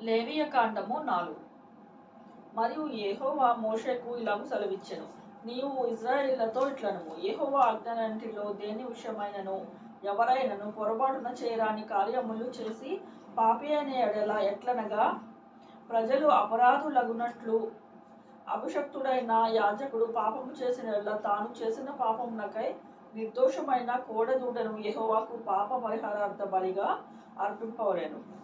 లేవియ కాండము నాలుగు. మరియు యెహోవా మోషేకు ఇలాగు సెలవిచ్చెను. నీవు ఇజ్రాయేళ్ళతో ఇట్లనము. యెహోవా ఆజ్ఞలంటిలో దేని విషయమైనను? ఎవరైనను పొరపాటున చేయరాని కార్యములు చేసి పాపి అనే ఎడల ఎట్లనగా? ప్రజలు అపరాధులగునట్లు అభిషక్తుడైన యాజకుడు పాపము చేసిన ఎడల తాను చేసిన పాపమునకై నిర్దోషమైన కోడదూడను యహోవాకు పాప పరిహారార్థ బలిగా అర్పింపవలేను.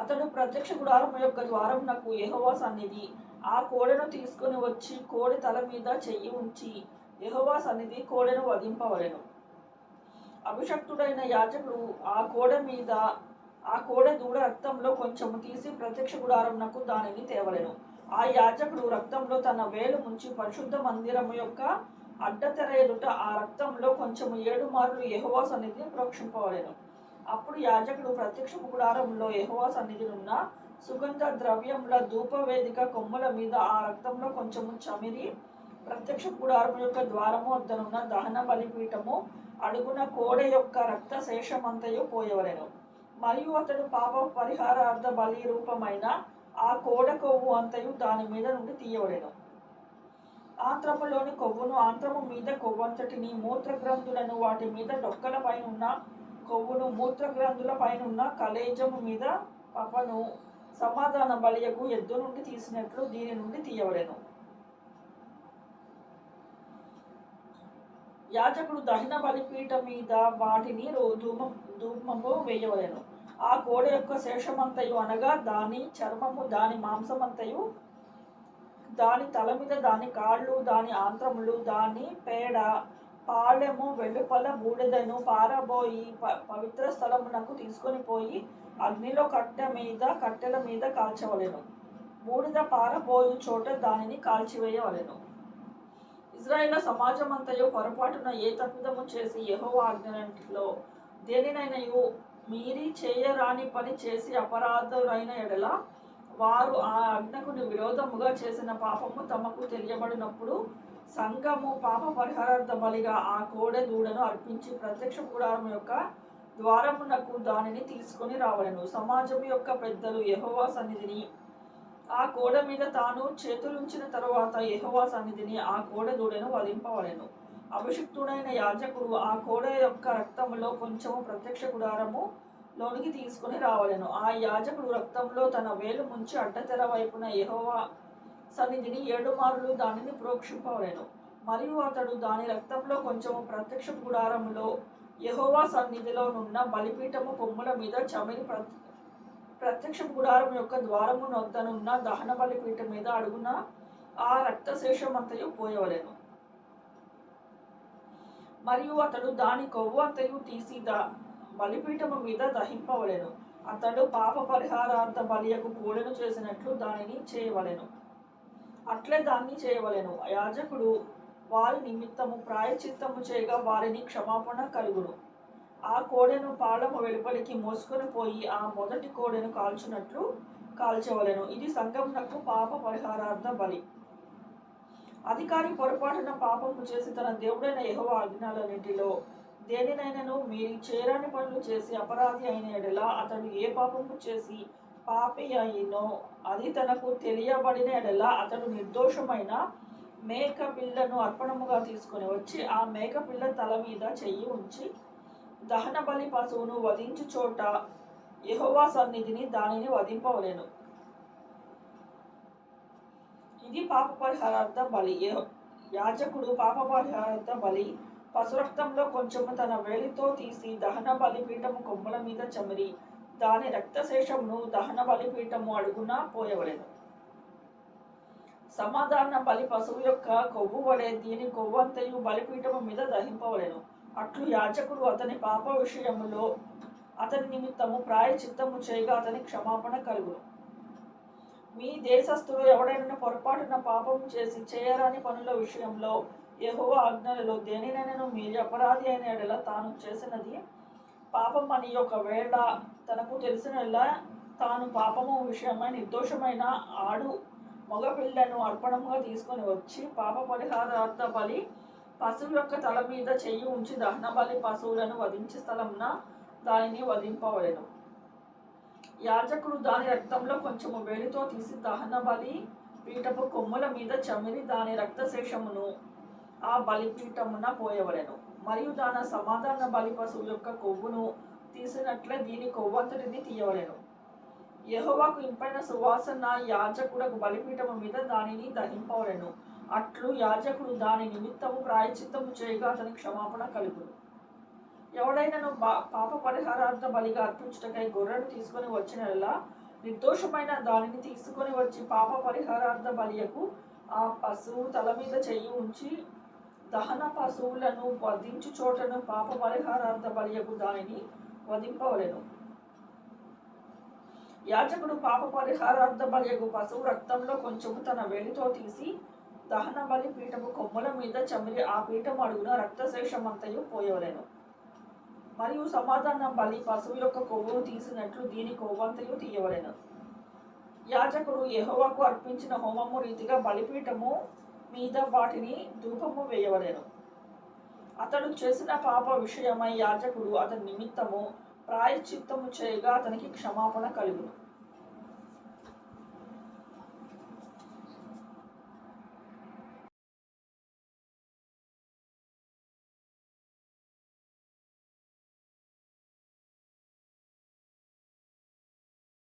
అతడు ప్రత్యక్ష గుడారం యొక్క ద్వారం నాకు యెహోవా సన్నిధి. ఆ కోడెను తీసుకుని వచ్చి కోడి తల మీద చెయ్యి ఉంచి యెహోవా సన్నిధి కోడెను వధింపవలెను. అభిషక్తుడైన యాజకుడు ఆ కోడె మీద ఆ కోడె దూడ రక్తంలో కొంచెము తీసి ప్రత్యక్ష గుడారంనకు దానిని తేవలేను. ఆ యాజకుడు రక్తంలో తన వేలు ముంచి పరిశుద్ధ మందిరము యొక్క అడ్డతెర ఎదుట ఆ రక్తంలో కొంచెము ఏడు మార్లు యెహోవా సన్నిధిని ప్రోక్షింపవలేను. అప్పుడు యాజకుడు ప్రత్యక్ష గుడారంలో యెహోవా సన్నిధినున్న సుగంధ ద్రవ్యముల ధూపవేదిక కొమ్మల మీద ఆ రక్తంలో కొంచెము చమిరి ప్రత్యక్ష గుడారము యొక్క ద్వారము వద్దనున్న దహన బలిపీఠము అడుగున కోడ యొక్క రక్త శేషమంతయు పోయవలెను. మరియు అతడు పాప పరిహారార్థ బలి రూపమైన ఆ కోడ కొవ్వు అంతయు దాని మీద నుండి తీయవలెను. ఆంత్రములోని కొవ్వును ఆంత్రము మీద కొవ్వంతటిని మూత్రగ్రంథులను వాటి మీద డొక్కలపై ఉన్న కొవ్వును మూత్రగ్రంథుల పైన ఉన్న కలేజము మీద పపను సమాధాన బలియకు ఎద్దు నుండి తీసినట్లు దీని నుండి తీయవలెను. యాజకుడు దహన బలిపీఠ మీద వాటిని ధూమం ధూమము వేయవలెను. ఆ కోడ యొక్క శేషమంతయు అనగా దాని చర్మము దాని మాంసమంతయు దాని తల మీద దాని కాళ్ళు దాని ఆంత్రములు దాని పేడ పాలెము వెలుపల బూడిదను పారబోయి ప- పవిత్ర స్థలమునకు తీసుకొని పోయి అగ్నిలో కట్టె మీద కట్టెల మీద కాల్చవలెను. బూడిద పారబోయు చోట దానిని కాల్చివేయవలెను. ఇజ్రాయేల్ సమాజమంతయు పొరపాటున ఏ తప్పిదము చేసి యహో ఆజ్ఞలో దేనినైనయు మీరి చేయరాని పని చేసి అపరాధులైన ఎడల వారు ఆ అగ్నకుని విరోధముగా చేసిన పాపము తమకు తెలియబడినప్పుడు సంఘము పాప పరిహారార్థ బలిగా ఆ కోడె దూడను అర్పించి ప్రత్యక్ష గుడారం యొక్క ద్వారమునకు దానిని తీసుకొని రావలను సమాజం యొక్క పెద్దలు యహోవా సన్నిధిని ఆ కోడ మీద తాను చేతులుంచిన తరువాత యహోవా సన్నిధిని ఆ కోడె దూడను వధింపవలెను. అభిషిక్తుడైన యాజకుడు ఆ కోడ యొక్క రక్తంలో కొంచెము ప్రత్యక్ష గుడారము లోనికి తీసుకుని రావలెను. ఆ యాజకుడు రక్తంలో తన వేలు ముంచి అడ్డతెర వైపున యహోవా సన్నిధిని ఏడు మార్లు దానిని ప్రోక్షింపవలెను. మరియు అతడు దాని రక్తంలో కొంచెము ప్రత్యక్ష గుడారములో యహోవా సన్నిధిలో నున్న బలిపీఠము కొమ్ముల మీద చమిరి ప్రత్యక్ష గుడారం యొక్క ద్వారము నొద్దనున్న దహన బలిపీఠం మీద అడుగున ఆ రక్తశేషమంతయు పోయవలెను. మరియు అతడు దాని కొవ్వు అంతయు తీసి దా బలిపీఠము మీద దహింపవలెను. అతడు పాప పరిహారార్థ బలియకు కోడెను చేసినట్లు దానిని చేయవలెను. అట్లే దాన్ని చేయవలెను. యాజకుడు వారి నిమిత్తము ప్రాయచిత్తము చేయగా వారిని క్షమాపణ కలుగును. ఆ కోడెను పాలము వెలుపలికి మోసుకొని పోయి ఆ మొదటి కోడెను కాల్చినట్లు కాల్చవలెను. ఇది సంఘమునకు పాప పరిహారార్థ బలి. అధికారి పొరపాటున పాపము చేసి తన దేవుడైన యహో ఆజ్ఞలన్నింటిలో దేనినైనను మీరు చేరాని పనులు చేసి అపరాధి అయిన ఎడలా అతడు ఏ పాపము చేసి పాపి అయినో అది తనకు తెలియబడిన ఎడల అతడు నిర్దోషమైన మేక పిల్లను అర్పణముగా తీసుకొని వచ్చి ఆ మేక పిల్ల తల మీద చెయ్యి ఉంచి దహన బలి పశువును వధించు చోట యెహోవా సన్నిధిని దానిని వధింపవలేను. ఇది పాప పరిహారార్థ బలి యాజకుడు పాప పరిహారార్థ బలి. పశురక్తంలో కొంచెము తన వేలితో తీసి దహన బలిపీఠము కొమ్మల మీద చమిరి. దాని రక్తశేషమును దహన బలిపీఠము అడుగున పోయవలేదు సమాధాన బలి పశువు యొక్క కొవ్వు వలె దీని కొవ్వంతయు బలిపీఠము మీద దహింపవలేను. అట్లు యాజకుడు అతని పాప విషయములో అతని నిమిత్తము ప్రాయచిత్తము చేయగా అతని క్షమాపణ కలుగును. మీ దేశస్థులు ఎవడైనా పొరపాటున పాపం చేసి చేయరాని పనుల విషయంలో యెహోవా ఆజ్ఞలలో దేనినైనా మీరు అపరాధి అయిన ఎడల తాను చేసినది పాపం అని ఒకవేళ తనకు తెలిసిన తాను పాపము విషయమై నిర్దోషమైన ఆడు మగపిల్లను అర్పణముగా తీసుకొని వచ్చి పాప పరిహారార్థ బలి పశువు యొక్క తల మీద చెయ్యి ఉంచి దహన బలి పశువులను వధించే స్థలమున దానిని వధింపవలెను. యాజకుడు దాని రక్తంలో కొంచెము వేలితో తీసి దహన బలి పీఠపు కొమ్ముల మీద చమిరి దాని రక్తశేషమును ఆ బలిపీఠమున పోయవలెను. మరియు దాని సమాధాన బలి పశువు యొక్క కొవ్వును తీసినట్లే దీని కొవ్వంతటిని తీయవలెను. యెహోవాకు ఇంపైన సువాసన యాజకుడకు బలిపీఠము మీద దానిని దహింపవలెను. అట్లు యాజకుడు దాని నిమిత్తము ప్రాయచిత్తము చేయగా అతని క్షమాపణ కలుగును. ఎవడైనను పాప పరిహారార్థ బలిగా అర్పించటకై గొర్రెను తీసుకొని వచ్చినలా నిర్దోషమైన దానిని తీసుకొని వచ్చి పాప పరిహారార్థ బలియకు ఆ పశువు తల మీద చెయ్యి ఉంచి దహన పశువులను వధించు చోటను పాప పరిహారార్థ బలియకు దానిని వధింపవలెను. యాజకుడు పాప పరిహారార్థ బలియకు పశువు రక్తంలో కొంచెము తన వేలితో తీసి దహన బలి పీఠము కొమ్ముల మీద చమిరి ఆ పీఠం అడుగున రక్తశేషమంతయు పోయవలెను. మరియు సమాధాన బలి పశువు యొక్క కొవ్వును తీసినట్లు దీని కొవ్వంతయు తీయవలెను. యాజకుడు యహోవాకు అర్పించిన హోమము రీతిగా బలిపీఠము మీద వాటిని ధూపము వేయవలేను. అతడు చేసిన పాప విషయమై యాజకుడు అతని నిమిత్తము ప్రాయశ్చిత్తము చేయగా అతనికి క్షమాపణ కలుగును.